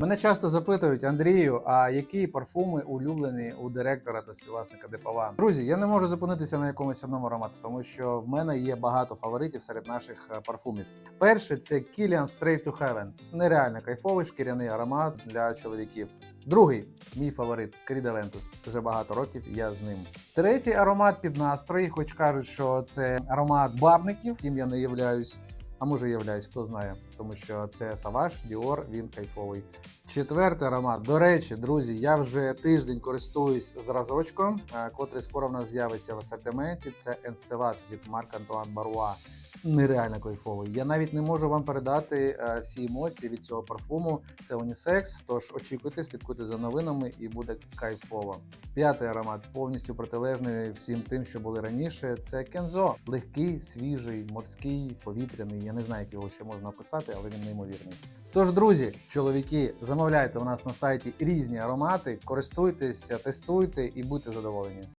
Мене часто запитують, Андрію, а які парфуми улюблені у директора та співвласника Депава? Друзі, я не можу зупинитися на якомусь одному ароматі, тому що в мене є багато фаворитів серед наших е, парфумів. Перший це Kilian Straight to Heaven. Нереально кайфовий шкіряний аромат для чоловіків. Другий мій фаворит Aventus. Вже багато років я з ним. Третій аромат під настрої, хоч кажуть, що це аромат бабників, ким я не являюсь. А може являюсь, хто знає, тому що це Savage, Dior, він кайфовий. Четвертий аромат. До речі, друзі, я вже тиждень користуюсь зразочком, е, котрий скоро в нас з'явиться в асортименті. Це Енцелад від Марк Антуан Баруа. Нереально кайфовий. Я навіть не можу вам передати е, всі емоції від цього парфуму. Це унісекс. Тож очікуйте, слідкуйте за новинами і буде кайфово. П'ятий аромат повністю протилежний всім тим, що були раніше. Це кензо. Легкий, свіжий, морський, повітряний. Я не знаю, як його ще можна описати, але він неймовірний. Тож, друзі, чоловіки, замовляйте у нас на сайті різні аромати, користуйтесь, тестуйте і будьте задоволені.